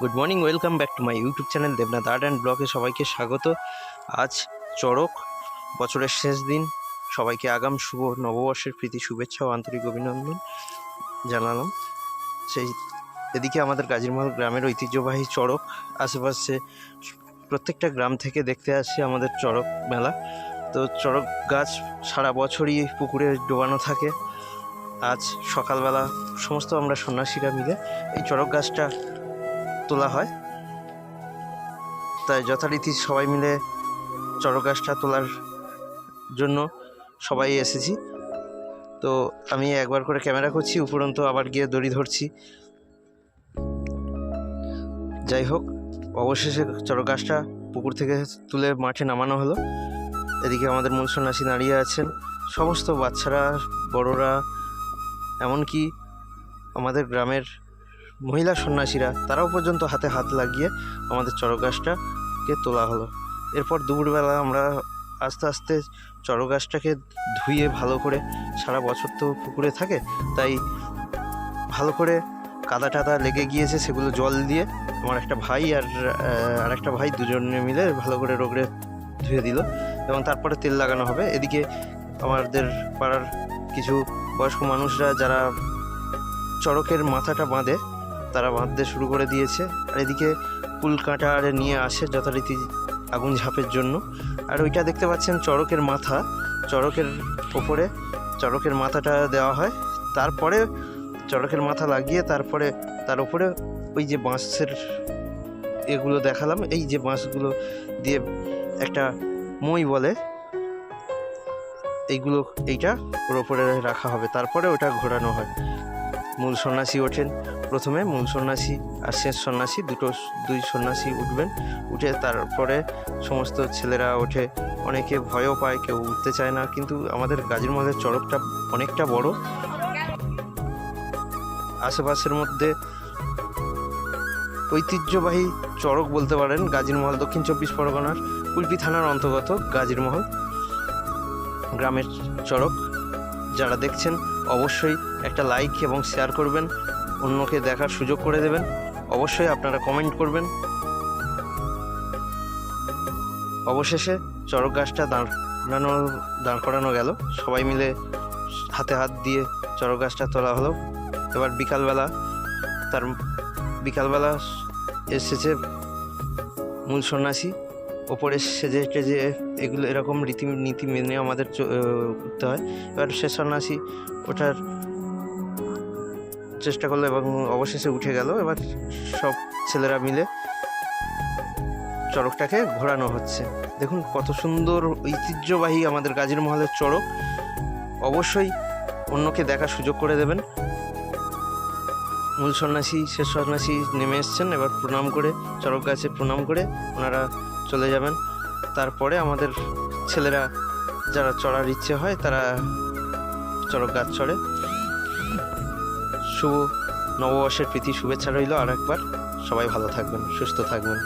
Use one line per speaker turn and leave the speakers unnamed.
Good morning welcome back to my YouTube channel Debnath art and ব্লগে সবাইকে স্বাগত। আজ চড়ক, বছরের শেষ দিন। সবাইকে আগাম, শুভ নববর্ষের প্রীতি, শুভেচ্ছা ও আন্তরিক অভিনন্দন জানালাম। সেই এদিকে আমাদের গাজীরমহল গ্রামের ঐতিহ্যবাহী চড়ক আশেপাশে প্রত্যেকটা গ্রাম থেকে দেখতে আসছে আমাদের চড়ক মেলা। তো চড়ক গাছ সারা বছরই পুকুরে ডোবানো থাকে। আজ সকালবেলা সমস্ত আমরা সন্ন্যাসীরা মিলে এই চড়ক গাছটা তোলা হয়। তাই যথারীতি সবাই মিলে চড়ক গাছটা তোলার জন্য সবাই এসেছি। তো আমি একবার করে ক্যামেরা করছি, উপরন্ত আবার গিয়ে দড়ি ধরছি। যাই হোক, অবশেষে চড়ক গাছটা পুকুর থেকে তুলে মাঠে নামানো হলো। এদিকে আমাদের মূল সন্ন্যাসী দাঁড়িয়ে আছেন। সমস্ত বাচ্চারা, বড়রা, এমনকি আমাদের গ্রামের মহিলা সন্ন্যাসীরা তারাও পর্যন্ত হাতে হাত লাগিয়ে আমাদের চড়ক গাছটাকে তোলা হলো। এরপর দুপুরবেলা আমরা আস্তে আস্তে চড়ক গাছটাকে ধুয়ে ভালো করে সারা বছর তো পুকুরে থাকে, তাই ভালো করে কাদা টাদা লেগে গিয়েছে সেগুলো জল দিয়ে আমার একটা ভাই আর আর একটা ভাই দুজনে মিলে ভালো করে রোগড়ে ধুয়ে দিল এবং তারপরে তেল লাগানো হবে। এদিকে আমাদের পাড়ার কিছু বয়স্ক মানুষরা যারা চড়কের মাথাটা বাঁধে তারা বাঁধতে শুরু করে দিয়েছে। আর এদিকে কুল কাঁটা আর নিয়ে আসে যথারীতি আগুন ঝাঁপের জন্য। আর ওইটা দেখতে পাচ্ছেন চড়কের মাথা। চড়কের ওপরে চড়কের মাথাটা দেওয়া হয়। তারপরে চড়কের মাথা লাগিয়ে তারপরে তার উপরে ওই যে বাঁশের এগুলো দেখালাম। এই যে বাঁশগুলো দিয়ে একটা মই বলে, এইগুলো, এইটা ওর ওপরে রাখা হবে। তারপরে ওটা ঘোরানো হয়। মূল সন্ন্যাসী ওঠেন। প্রথমে মূল সন্ন্যাসী আর শেষ সন্ন্যাসী দুটো, দুই সন্ন্যাসী উঠবেন। উঠে তারপরে সমস্ত ছেলেরা ওঠে। অনেকে ভয়ও পায়, কেউ উঠতে চায় না। কিন্তু আমাদের গাজীর মধ্যে চড়কটা অনেকটা বড়। আশেপাশের মধ্যে ঐতিহ্যবাহী চড়ক বলতে পারেন গাজীর মহল, দক্ষিণ চব্বিশ পরগনার কুলপি থানার অন্তর্গত গাজীর মহল। গ্রামের চড়ক যারা দেখছেন, অবশ্যই একটা লাইক এবং শেয়ার করবেন, অন্যকে দেখার সুযোগ করে দেবেন। অবশ্যই আপনারা কমেন্ট করবেন। অবশেষে চড়ক গাছটা দাঁড়ানো দাঁড় করানো গেল। সবাই মিলে হাতে হাত দিয়ে চড়ক গাছটা তোলা হলো। এবার বিকালবেলা তার, বিকালবেলা এসেছে মূল সন্ন্যাসী। ওপরে সেজে টেজে এগুলো এরকম রীতি নীতি মেনে আমাদের করতে হয়। এবার সে সন্ন্যাসী ওঠার চেষ্টা করল এবং অবশেষে উঠে গেল। এবার সব ছেলেরা মিলে চড়কটাকে ঘোরানো হচ্ছে। দেখুন কত সুন্দর, ঐতিহ্যবাহী আমাদের গাজীর মহলের চড়ক। অবশ্যই অন্যকে দেখার সুযোগ করে দেবেন। মূল সন্ন্যাসী, শেষ সন্ন্যাসী নেমে এসছেন। এবার প্রণাম করে, চড়ক গাছে প্রণাম করে ওনারা চলে যাবেন। তারপরে আমাদের ছেলেরা যারা চড়ার ইচ্ছে হয়, তারা চড়ক গাছ চড়ে। শুভ নববর্ষের প্রীতি শুভেচ্ছা রইল আর একবার সবাই ভালো থাকবেন সুস্থ থাকবেন।